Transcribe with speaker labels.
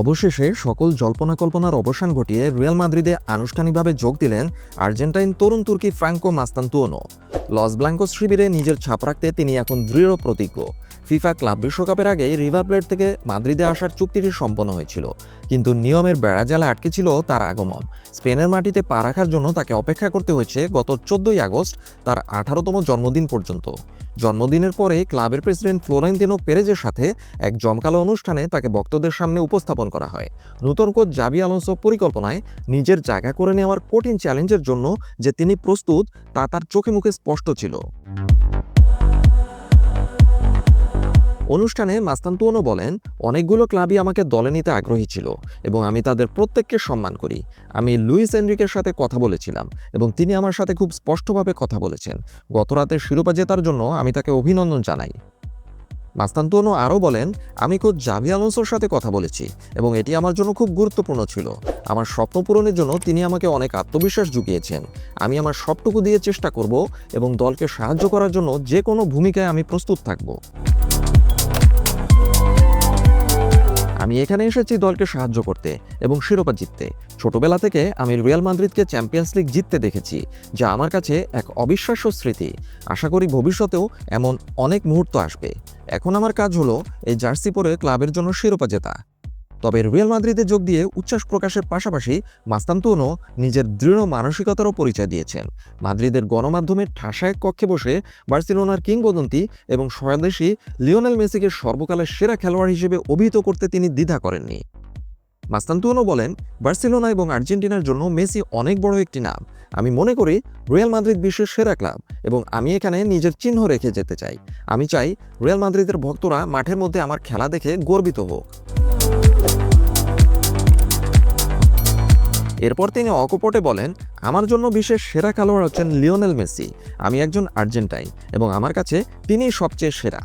Speaker 1: অবশেষে সকল জল্পনা কল্পনার অবসান ঘটিয়ে রিয়াল মাদ্রিদে আনুষ্ঠানিকভাবে যোগ দিলেন আর্জেন্টাইন তরুণ তুর্কি ফ্রাঙ্কো মাস্তান্তুয়নো। লস ব্লাঙ্কোস শিবিরে নিজের ছাপ রাখতে তিনি এখন দৃঢ় প্রতিজ্ঞ। ফিফা ক্লাব বিশ্বকাপের আগে রিভার প্লেট থেকে মাদ্রিদে আসার চুক্তিটি সম্পন্ন হয়েছিল, কিন্তু নিয়মের বেড়াজালে আটকে ছিল তার আগমন। স্পেনের মাটিতে পা রাখার জন্য তাকে অপেক্ষা করতে হয়েছে গত চোদ্দই আগস্ট, তার আঠারোতম জন্মদিন পর্যন্ত। জন্মদিনের পরে ক্লাবের প্রেসিডেন্ট ফ্লোরেন্তিনো পেরেজের সাথে এক জমকালো অনুষ্ঠানে তাকে ভক্তদের সামনে উপস্থাপন করা হয়। নূতন কোচ জাবি আলোনসো পরিকল্পনায় নিজের জায়গা করে নেওয়ার কঠিন চ্যালেঞ্জের জন্য যে তিনি প্রস্তুত, তা তার চোখে মুখে স্পষ্ট ছিল। অনুষ্ঠানে মাস্তান্তুয়ানো বলেন, অনেকগুলো ক্লাবই আমাকে দলে নিতে আগ্রহী ছিল এবং আমি তাদের প্রত্যেককে সম্মান করি। আমি লুইস এনরিকের সাথে কথা বলেছিলাম এবং তিনি আমার সাথে খুব স্পষ্টভাবে কথা বলেছেন। গত রাতের শিরোপা জেতার জন্য আমি তাকে অভিনন্দন জানাই। মাস্তান্তুয়ানো আরও বলেন, আমি কোচ জাভি আলোনসোর সাথে কথা বলেছি এবং এটি আমার জন্য খুব গুরুত্বপূর্ণ ছিল। আমার স্বপ্ন পূরণের জন্য তিনি আমাকে অনেক আত্মবিশ্বাস জুগিয়েছেন। আমি আমার সবটুকু দিয়ে চেষ্টা করব এবং দলকে সাহায্য করার জন্য যে কোনো ভূমিকায় আমি প্রস্তুত থাকব। আমি এখানে এসেছি দলকে সাহায্য করতে এবং শিরোপা জিততে। ছোটবেলা থেকে আমি রিয়াল মাদ্রিদকে চ্যাম্পিয়ন্স লিগ জিততে দেখেছি, যা আমার কাছে এক অবিশ্বাস্য স্মৃতি। আশা করি ভবিষ্যতেও এমন অনেক মুহূর্ত আসবে। এখন আমার কাজ হলো এই জার্সি পরে ক্লাবের জন্য শিরোপা জেতা। তবে রিয়াল মাদ্রিদে যোগ দিয়ে উচ্ছ্বাস প্রকাশের পাশাপাশি মাস্তান্তুনো নিজের দৃঢ় মানসিকতারও পরিচয় দিয়েছেন। মাদ্রিদের গণমাধ্যমের ঠাসায় কক্ষে বসে বার্সেলোনার কিংবদন্তি এবং স্বদেশী লিওনেল মেসিকে সর্বকালের সেরা খেলোয়াড় হিসেবে অভিহিত করতে তিনি দ্বিধা করেননি। মাস্তান্তুয়ানো বলেন, বার্সেলোনা এবং আর্জেন্টিনার জন্য মেসি অনেক বড় একটি নাম। আমি মনে করি রিয়াল মাদ্রিদ বিশ্বের সেরা ক্লাব এবং আমি এখানে নিজের চিহ্ন রেখে যেতে চাই। আমি চাই রিয়াল মাদ্রিদের ভক্তরা মাঠের মধ্যে আমার খেলা দেখে গর্বিত হোক। এরপর তিনি অকপটে বলেন, আমার জন্য বিশ্বের সেরা খেলোয়াড় হচ্ছেন লিওনেল মেসি। আমি একজন আর্জেন্টাইন এবং আমার কাছে তিনিই সবচেয়ে সেরা।